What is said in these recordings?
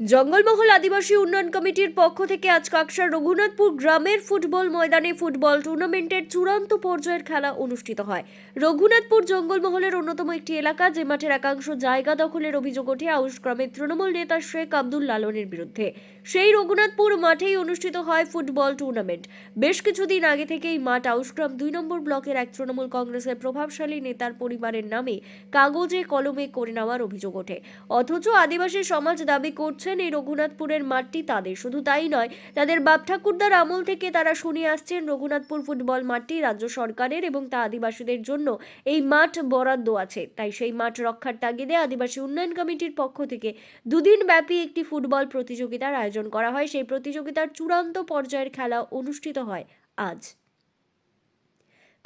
জঙ্গলমহল আদিবাসী উন্নয়ন কমিটির পক্ষ থেকে আজ কাকসার রঘুনাথপুর গ্রামের ফুটবল ময়দানে ফুটবল টুর্নামেন্টের চূড়ান্ত পর্যায়ের খেলা অনুষ্ঠিত হয়। রঘুনাথপুর জঙ্গলমহলের অন্যতম একটি এলাকা, যে মাঠের একাংশ জায়গা দখলের অভিযোগ ওঠে আউশ গ্রামের তৃণমূল নেতা শেখ আব্দুল লালনের বিরুদ্ধে। সেই রঘুনাথপুর মাঠেই অনুষ্ঠিত হয় ফুটবল টুর্নামেন্ট। বেশ কিছুদিন আগে থেকেই মাঠ আউশগ্রাম দুই নম্বর ব্লকের এক তৃণমূল কংগ্রেসের প্রভাবশালী নেতার পরিবারের নামে কাগজে কলমে করে নেওয়ার অভিযোগ ওঠে। অথচ আদিবাসী সমাজ দাবি করছেন এই রঘুনাথপুরের মাঠটি তাদের, শুধু তাই নয়, তাদের বাপ ঠাকুরদার আমল থেকে তারা শুনে আসছেন, রঘুনাথপুর ফুটবল মাঠটি রাজ্য সরকারের এবং তা আদিবাসীদের জন্য এই মাঠ বরাদ্দ আছে। তাই সেই মাঠ রক্ষার তাগিদে আদিবাসী উন্নয়ন কমিটির পক্ষ থেকে দুদিন ব্যাপী একটি ফুটবল প্রতিযোগিতার আয়োজন করা হয়। সেই প্রতিযোগিতার চূড়ান্ত পর্যায়ের খেলা অনুষ্ঠিত হয় আজ।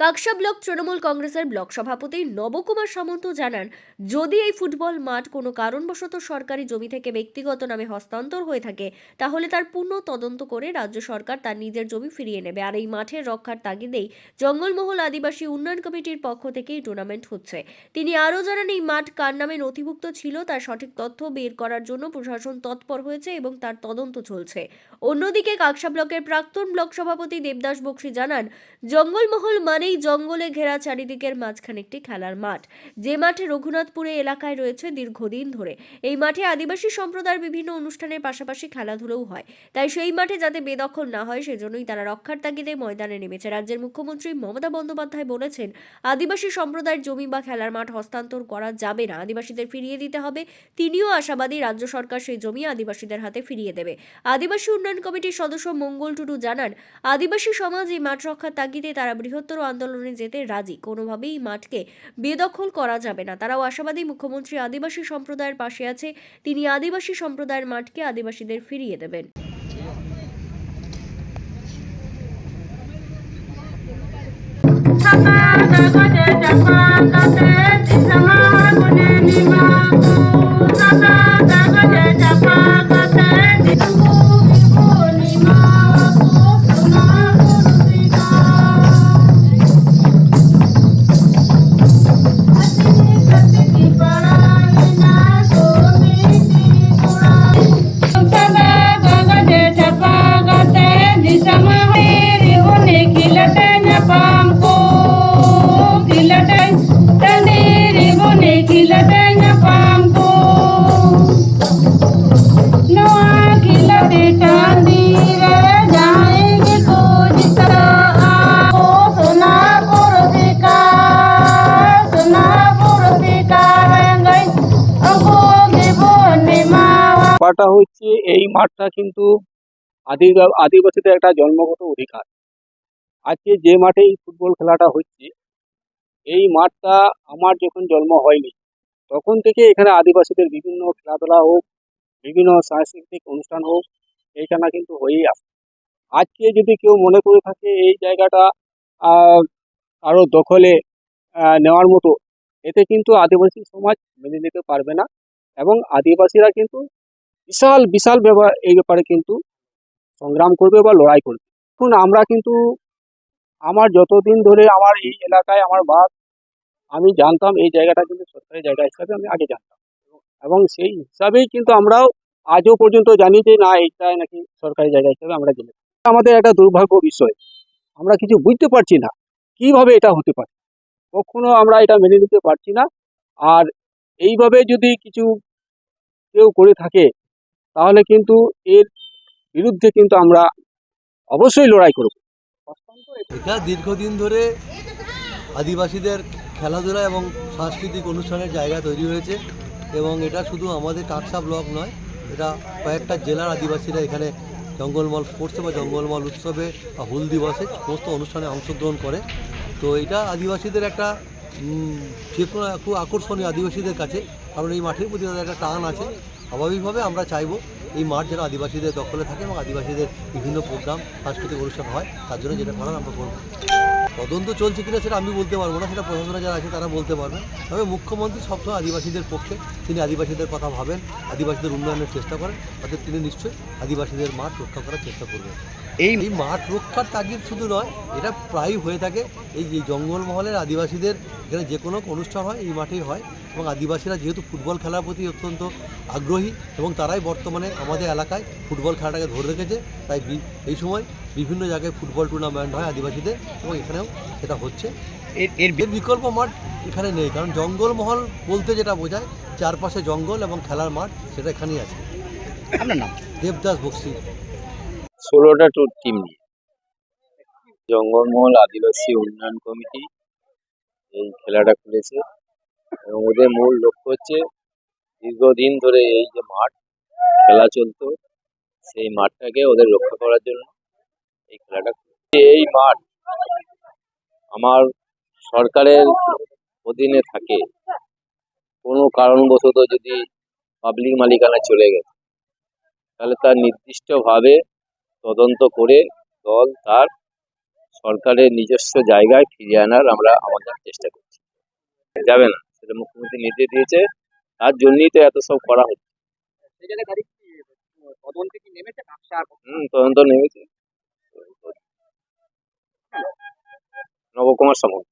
কাকসা ব্লক তৃণমূল কংগ্রেসের ব্লক সভাপতি নবকুমার সামন্ত জানান, যদি এই ফুটবল মাঠ কোনো কারণবশত সরকারি জমি থেকে ব্যক্তিগত নামে হস্তান্তর হয়ে থাকে, তাহলে তার পূর্ণ তদন্ত করে রাজ্য সরকার তার নিজের জমি ফিরিয়ে নেবে। আর এই মাঠের রক্ষার তাগিদেই জঙ্গলমহল আদিবাসী উন্নয়ন কমিটির পক্ষ থেকে এই টুর্নামেন্ট হচ্ছে। তিনি আরও জানান, এই মাঠ কার নামে নথিভুক্ত ছিল তার সঠিক তথ্য বের করার জন্য প্রশাসন তৎপর হয়েছে এবং তার তদন্ত চলছে। অন্যদিকে কাকসা ব্লকের প্রাক্তন ব্লক সভাপতি দেবদাস বক্সি জানান, জঙ্গলমহল মানেই জঙ্গলে ঘেরা চারিদিকের মাঝখানে একটি খেলার মাঠ। যে মাঠে রঘুনাথপুরে এলাকায় রয়েছে দীর্ঘদিন ধরে। এই মাঠে আদিবাসী সম্প্রদায়ের বিভিন্ন অনুষ্ঠানের পাশাপাশি খেলাধুলোও হয়। তাই সেই মাঠে যাতে বেদখল না হয়, সেজন্যই তারা রক্ষার তাগিদে ময়দানে নেমেছে। রাজ্যের মুখ্যমন্ত্রী মমতা বন্দ্যোপাধ্যায় বলেছেন, আদিবাসী সম্প্রদায়ের জমি বা খেলার মাঠ হস্তান্তর করা যাবে না। আদিবাসীদের ফিরিয়ে দিতে হবে। তিনিও আশাবাদী, রাজ্য সরকার সেই জমি আদিবাসীদের হাতে ফিরিয়ে দেবে। আদিবাসী উন্নয়ন কমিটির সদস্য মঙ্গল টুডু জানান, আদিবাসী সমাজ এই মাঠ রক্ষার তাগিদে তারা বৃহত্তর আন্দোলনে যেতে রাজি। কোনোভাবেই মাঠকে বেদখল করা যাবে না। তারাও আশাবাদী, মুখ্যমন্ত্রী আদিবাসী সম্প্রদায়ের পাশে আছে। তিনি আদিবাসী সম্প্রদায়ের মাঠকে আদিবাসীদের ফিরিয়ে দেবেন। Thank you. ব্যাপারটা হচ্ছে এই মাঠটা কিন্তু আদি আদিবাসীদের একটা জন্মগত অধিকার। আজকে যে মাঠে এই ফুটবল খেলাটা হচ্ছে, এই মাঠটা আমার যখন জন্ম হয়নি, তখন থেকে এখানে আদিবাসীদের বিভিন্ন খেলাধুলা হোক, বিভিন্ন সাংস্কৃতিক অনুষ্ঠান হোক, এইখানে কিন্তু হয়েই আসে। আজকে যদি কেউ মনে করে থাকে এই জায়গাটা আরও দখলে নেওয়ার মতো, এতে কিন্তু আদিবাসী সমাজ মেনে নিতে পারবে না এবং আদিবাসীরা কিন্তু বিশাল বিশাল ব্যাপার এই ব্যাপারে কিন্তু সংগ্রাম করবে বা লড়াই করবে। এখন আমরা কিন্তু আমার যতদিন ধরে আমার এই এলাকায় আমার বাপ, আমি জানতাম এই জায়গাটা কিন্তু সরকারি জায়গা হিসাবে আমি আগে জানতাম। এবং সেই হিসাবেই কিন্তু আমরাও আজও পর্যন্ত জানি যে না এইটা নাকি সরকারি জায়গা হিসাবে আমরা জেনে। আমাদের একটা দুর্ভাগ্য বিষয়। আমরা কিছু বুঝতে পারছি না, কীভাবে এটা হতে পারে? কখনো আমরা এটা মেনে নিতে পারছি না। আর এইভাবে যদি কিছু কেউ করে থাকে তাহলে কিন্তু এর বিরুদ্ধে কিন্তু আমরা অবশ্যই লড়াই করব। এটা দীর্ঘদিন ধরে আদিবাসীদের খেলাধুলা এবং সাংস্কৃতিক অনুষ্ঠানের জায়গা তৈরি হয়েছে এবং এটা শুধু আমাদের কাকসা ব্লক নয়, এটা কয়েকটা জেলার আদিবাসীরা এখানে জঙ্গলমল স্পোর্টসে বা জঙ্গলমল উৎসবে বা হুল দিবসে সমস্ত অনুষ্ঠানে অংশগ্রহণ করে। তো এটা আদিবাসীদের একটা যে কোনো খুব আকর্ষণীয় আদিবাসীদের কাছে, কারণ এই মাঠের প্রতি তাদের একটা টান আছে। স্বাভাবিকভাবে আমরা চাইব এই মাঠ যেন আদিবাসীদের দখলে থাকে এবং আদিবাসীদের বিভিন্ন প্রোগ্রাম সাংস্কৃতিক অনুষ্ঠান হয় তার জন্য যেটা করার আমরা করব। তদন্ত চলছে কিনা সেটা আমি বলতে পারব না সেটা প্রশাসনে যারা আছে তারা বলতে পারবে। তবে মুখ্যমন্ত্রী সবসময় আদিবাসীদের পক্ষে তিনি আদিবাসীদের কথা ভাবেন আদিবাসীদের উন্নয়নের চেষ্টা করেন অর্থাৎ তিনি নিশ্চয়ই আদিবাসীদের মাঠ রক্ষা করার চেষ্টা করবেন। এই মাঠ রক্ষার তাগিদ শুধু নয় এটা প্রায়ই হয়ে থাকে এই যে জঙ্গলমহলের আদিবাসীদের এখানে যে কোনো অনুষ্ঠান হয় এই মাঠেই হয়। এবং আদিবাসীরা যেহেতু ফুটবল খেলার প্রতি অত্যন্ত আগ্রহী এবং তারাই বর্তমানে আমাদের এলাকায় ফুটবল খেলাটাকে ধরে রেখেছে তাই এই সময় বিভিন্ন জায়গায় ফুটবল টুর্নামেন্ট হয় আদিবাসীদের এবং এখানেও সেটা হচ্ছে। এর এর বিকল্প মাঠ এখানে নেই কারণ জঙ্গলমহল বলতে যেটা বোঝায় চারপাশে জঙ্গল এবং খেলার মাঠ সেটা এখানেই আছে। আপনার নাম? দেবদাস বক্সি। ষোলোটা টুর টিম নিয়ে। জঙ্গলমহল আদিবাসী উন্নয়ন কমিটি এই খেলাটা খুলেছে। ওদের মূল লক্ষ্য হচ্ছে দীর্ঘদিন ধরে এই যে মাঠ খেলা চলতো, সেই মাঠটাকে ওদের রক্ষা করার জন্য এই খেলাটা এই মাঠ আমার সরকারের অধীনে থাকে। কোনো কারণবশত যদি পাবলিক মালিকানা চলে গেছে, তাহলে তার নির্দিষ্টভাবে তদন্ত করে দল তার সরকারের নিজস্ব জায়গায় ফিরিয়ে আনার আমরা আমাদের চেষ্টা করছি। যাবে না সেটা মুখ্যমন্ত্রী নির্দেশ দিয়েছে। তার জন্যই তো এত সব করা হচ্ছে। হুম তদন্ত নেমেছে। নবকুমার সামন্ত।